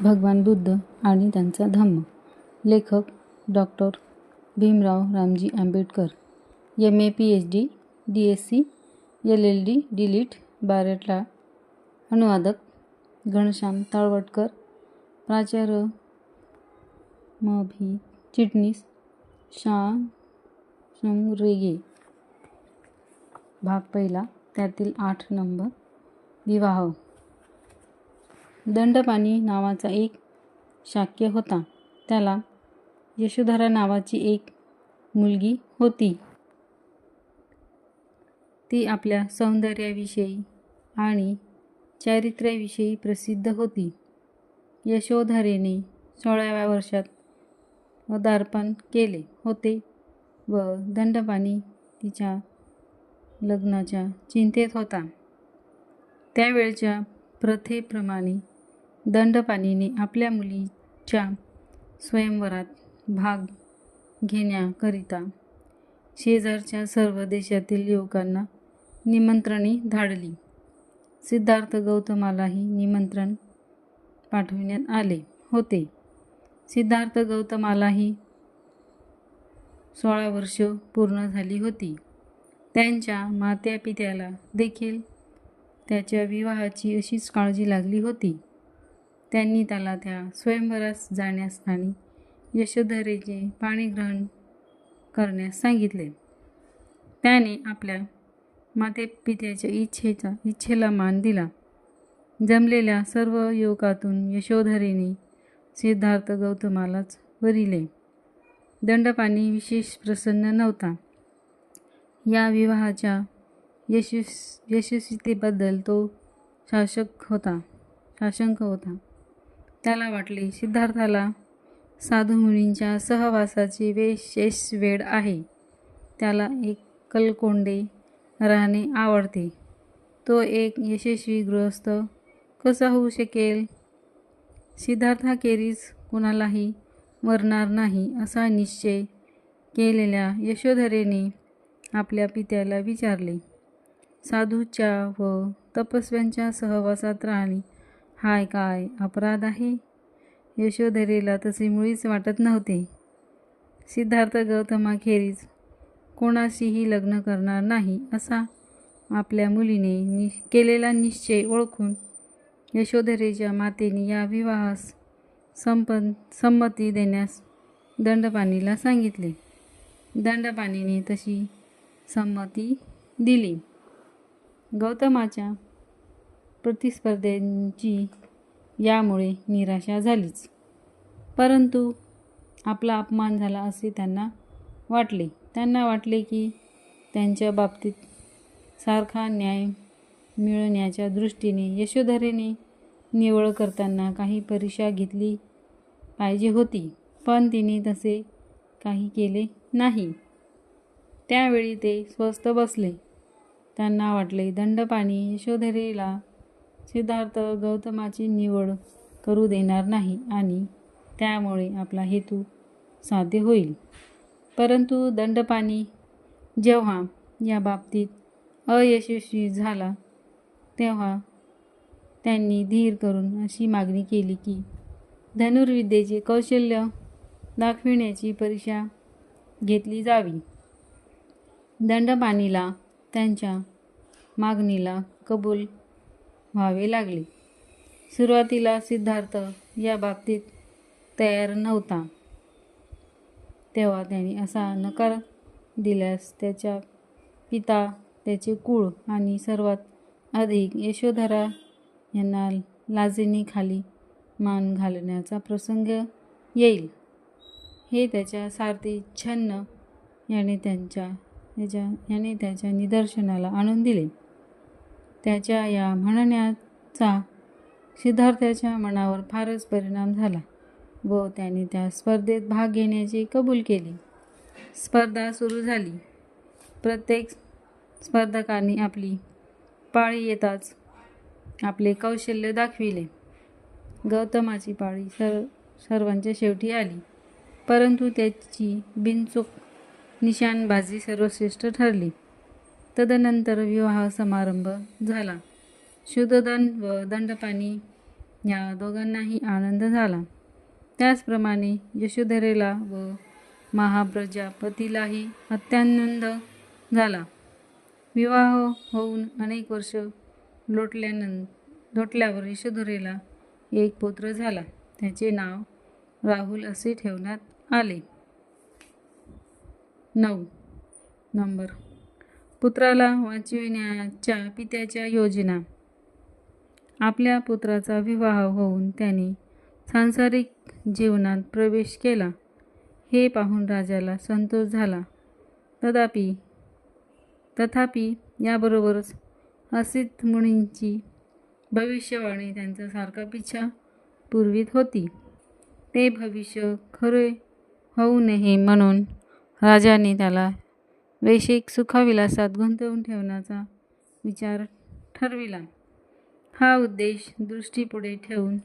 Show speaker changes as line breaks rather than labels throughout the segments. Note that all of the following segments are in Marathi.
भगवान बुद्ध आणि त्यांचा धम्म. लेखक doctor Bhimrao Ramji Ambedkar. M A P H D D S C L L D DLitt बारेटला अनुवादक घनश्याम तळवटकर. प्राचार्य म. भी. चिटणीस शाम रेगे. भाग पहिला त्यातील आठ नंबर. विवाह. दंडपाणी नावाचा एक शाक्य होता. त्याला यशोधरा नावाची एक मुलगी होती. ती आपल्या सौंदर्याविषयी आणि चारित्र्याविषयी प्रसिद्ध होती. यशोधरेने सोळाव्या वर्षात पदार्पण केले होते व दंडपाणी तिच्या लग्नाच्या चिंतेत होता. त्यावेळच्या प्रथेप्रमाणे दंडपाणीने आपल्या मुलीच्या स्वयंवरात भाग घेण्याकरिता शेजारच्या सर्व देशातील युवकांना निमंत्रणे धाडली. सिद्धार्थ गौतमालाही निमंत्रण पाठविण्यात आले होते. सिद्धार्थ गौतमालाही सोळा वर्ष पूर्ण झाली होती. त्यांच्या मात्यापित्याला देखील त्याच्या विवाहाची अशीच काळजी लागली होती. त्यांनी त्याला त्या स्वयंवरास जाण्यास आणि यशोधरेचे पाणीग्रहण करण्यास सांगितले. त्याने आपल्या मातेपित्याच्या इच्छेचा इच्छेला मान दिला. जमलेल्या सर्व युवकातून यशोधरेने सिद्धार्थ गौतमालाच वरिले. दंडपाणी विशेष प्रसन्न नव्हता. या विवाहाच्या यशस् यशस्वीतेबद्दल तो शासक होता शाशंक होता. त्याला वाटले सिद्धार्थाला साधू मुनींच्या सहवासाची विशेष वेळ आहे. त्याला एक कलकोंडे राहणे आवडते. तो एक यशस्वी गृहस्थ कसा होऊ शकेल? सिद्धार्थाखेरीज कुणालाही मरणार नाही असा निश्चय केलेल्या यशोधरेने आपल्या पित्याला विचारले. साधूच्या व तपस्व्यांच्या सहवासात राहणे हाय काय? अपराध आहे? यशोधरेला तसे मुळीच वाटत नव्हते. सिद्धार्थ गौतमाखेरीज कोणाशीही लग्न करणार नाही असा आपल्या मुलीने नि केलेला निश्चय ओळखून यशोधरेच्या मातेने या विवाहास संपन संमती देण्यास दंडपाणीला सांगितले. दंडपाणीने तशी संमती दिली. गौतमाच्या प्रतिस्पर्ध्यांची यामुळे निराशा झालीच. परंतु आपला अपमान झाला असे त्यांना वाटले. त्यांना वाटले की त्यांच्या बाबतीत सारखा न्याय मिळण्याच्या दृष्टीने यशोधरेने निवळ करताना काही परीक्षा घेतली पाहिजे होती पण तिने तसे काही केले नाही. त्यावेळी ते स्वस्थ बसले. त्यांना वाटले दंडपाणी यशोधरेला सिद्धार्थ गौतमाची निवड करू देणार नाही आणि त्यामुळे आपला हेतू साध्य होईल. परंतु दंडपाणी जेव्हा या बाबतीत अयशस्वी झाला तेव्हा त्यांनी धीर करून अशी मागणी केली की धनुर्विद्येचे कौशल्य दाखविण्याची परीक्षा घेतली जावी. दंडपाणीला त्यांच्या मागणीला कबूल व्हावे लागले. सुरुवातीला सिद्धार्थ या बाबतीत तयार नव्हता. तेव्हा त्याने असा नकार दिल्यास त्याच्या पिता त्याचे कुळ आणि सर्वात अधिक यशोधरा यांना लाजेने खाली मान घालण्याचा प्रसंग येईल. हे त्याच्या सारथी छन्न याने त्यांच्या याच्या याने त्याच्या निदर्शनाला आणून दिले. त्याच्या या म्हणण्याचा सिद्धार्थाच्या मनावर फारच परिणाम झाला व त्याने त्या स्पर्धेत भाग घेण्याची कबूल केली. स्पर्धा सुरू झाली. प्रत्येक स्पर्धकांनी आपली पाळी येताच आपले कौशल्य दाखविले. गौतमाची पाळी सर्व सर्वांच्या शेवटी आली. परंतु त्याची बिनचूक निशाणबाजी सर्वश्रेष्ठ ठरली. तदनंतर विवाह समारंभ झाला. शुद्धदन व दंडपाणी या दोघांनाही आनंद झाला. त्याचप्रमाणे यशोधरेला व महाप्रजापतीलाही अत्यानंद झाला. विवाह होऊन अनेक वर्ष लोटल्यानं लोटल्यावर यशोधरेला एक पुत्र झाला. त्याचे नाव राहुल असे ठेवण्यात आले. नऊ. नंबर. पुत्राला वाचविण्याच्या पित्याच्या योजना. आपल्या पुत्राचा विवाह होऊन त्याने सांसारिक जीवनात प्रवेश केला. हे पाहून राजाला संतोष झाला. तथापि तथापि याबरोबरच असित मुनींची भविष्यवाणी त्यांचा सारखा पिछा पूर्वीत होती. ते भविष्य खरे होऊ नये म्हणून राजाने त्याला वैश्विक सुखाविलासात गुंतवून ठेवण्याचा विचार ठरविला. हा उद्देश दृष्टीपुढे ठेवून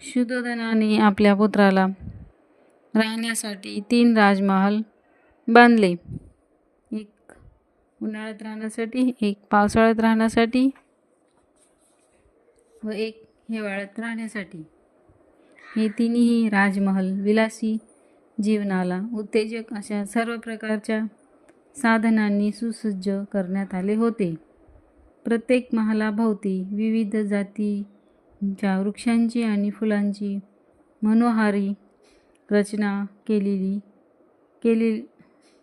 शुद्धोधनाने आपल्या पुत्राला राहण्यासाठी तीन राजमहाल बांधले. एक उन्हाळ्यात राहण्यासाठी एक पावसाळ्यात राहण्यासाठी व एक हिवाळ्यात राहण्यासाठी. हे तिन्ही राजमहल विलासी जीवनाला उत्तेजक अशा सर्व प्रकारच्या साधनांनी सुसज्ज करण्यात आले होते. प्रत्येक महालाभोवती विविध जातीच्या वृक्षांची आणि फुलांची मनोहारी रचना केलेली केले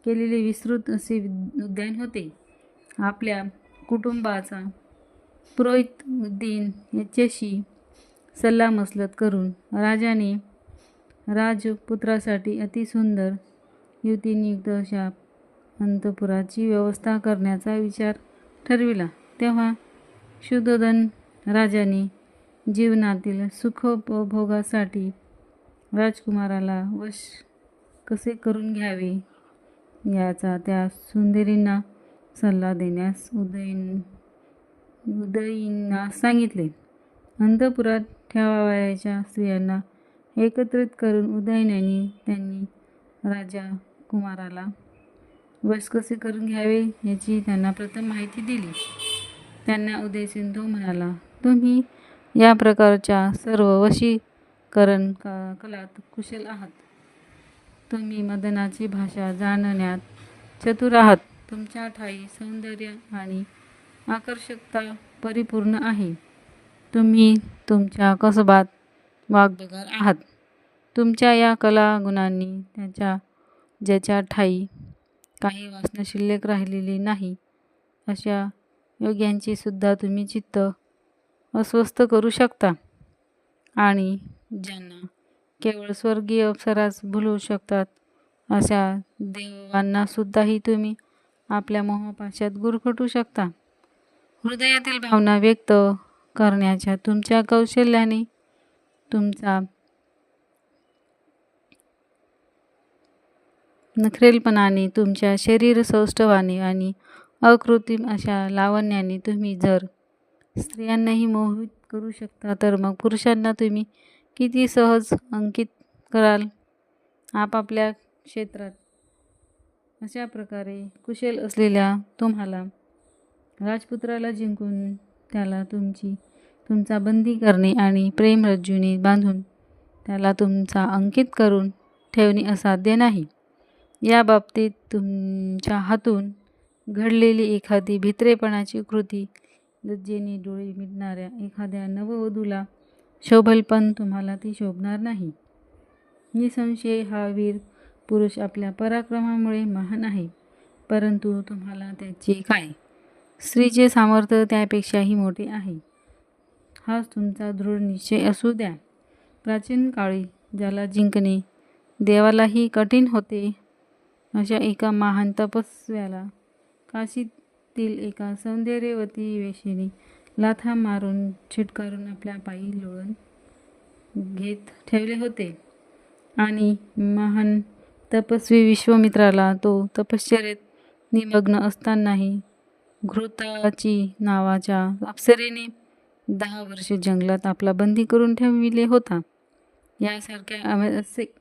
केलेले विस्तृत असे विद- उद्यान होते. आपल्या कुटुंबाचा पुरोहित उद्दीन याच्याशी सल्लामसलत करून राजाने राजपुत्रासाठी अतिसुंदर युतीनियुक्त अशा अंतपुराची व्यवस्था करण्याचा विचार ठरविला. तेव्हा शुद्धोधन राजाने जीवनातील सुखोपभोगासाठी राजकुमाराला वश कसे करून घ्यावे याचा त्या सुंदरींना सल्ला देण्यास उदयीन उदयींना सांगितले. अंतपुरात ठेवावयाच्या स्त्रियांना एकत्रित करून उदयनाने त्यांनी राजा कुमाराला वश कसे करून घ्यावे याची त्यांना प्रथम माहिती दिली. त्यांना उदयसिंधू म्हणाला तुम्ही या प्रकारच्या सर्व वशीकरण का कलात कुशल आहात. तुम्ही मदनाची भाषा जाणण्यात चतुर आहात. तुमच्या ठाई सौंदर्य आणि आकर्षकता परिपूर्ण आहे. तुम्ही तुमच्या कसबात वागबगार आहात. तुमच्या या कला गुणांनी त्याच्या ज्याच्या ठाई काही वासना शिल्लक राहिलेली नाही. अशा योग्यांची सुद्धा तुम्ही चित्त अस्वस्थ करू शकता. आणि ज्यांना केवळ स्वर्गीय अप्सराच भुलवू शकतात अशा देवांना सुद्धाही तुम्ही आपल्या मोहपाशात गुरफटू शकता. हृदयातील भावना व्यक्त करण्याच्या तुमच्या कौशल्याने तुमचा नखरेलपणाने तुमच्या शरीर सौष्ठवाने आणि अकृत्रिम अशा लावण्याने तुम्ही जर स्त्रियांनाही मोहित करू शकता तर मग पुरुषांना तुम्ही किती सहज अंकित कराल? आपापल्या क्षेत्रात अशा प्रकारे कुशल असलेल्या तुम्हाला राजपुत्राला जिंकून त्याला तुमची तुमचा बंदी करणे आणि प्रेमरज्जूने बांधून त्याला तुमचा अंकित करून ठेवणे असाध्य नाही. या बाबतीत तुमच्या हातून घडलेली एखादी भित्रेपणाची कृती लज्जेने डोळे मिटणाऱ्या एखाद्या नववधूला शोभल पण तुम्हाला ती शोभणार नाही. निसंशय हा वीर पुरुष आपल्या पराक्रमामुळे महान आहे परंतु तुम्हाला त्याचे काय? स्त्रीचे सामर्थ्य त्यापेक्षाही मोठे आहे. हाच तुमचा दृढ निश्चय असू द्या. प्राचीन काळी ज्याला जिंकणे देवालाही कठीण होते अशा एका महान तपस्व्याला काशीतील एका सौंदर्यवती वेशीने लाथा मारून छिटकारून आपल्या पायी लोळून घेत ठेवले होते. आणि महान तपस्वी विश्वामित्राला तो तपश्चर्येत निमग्न असतानाही घृताची नावाच्या अप्सरेने दहा वर्षे जंगलात आपला बंदी करून ठेविले होता. यासारख्या अम- असे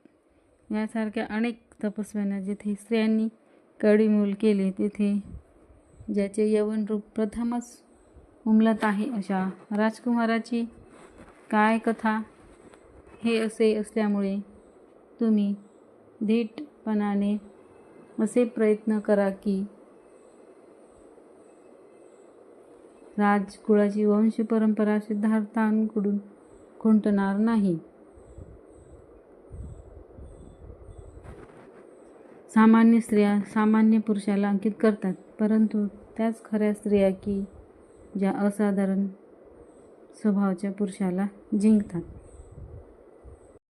यासारख्या अनेक तपस्व्यांना जिथे स्त्रियांनी कडीमूल केले तेथे ज्याचे यवन रूप प्रथमच उमलत आहे अशा राजकुमाराची काय कथा? हे असे असल्यामुळे तुम्ही धीटपणाने असे प्रयत्न करा की राजकुळाची वंश परंपरा सिद्धार्थांकडून खुंटणार नाही. सामान्य स्त्रिया सामान्य पुरुषाला अंकित करतात परंतु त्याच खऱ्या स्त्रिया की ज्या असाधारण स्वभावाच्या पुरुषाला जिंकतात.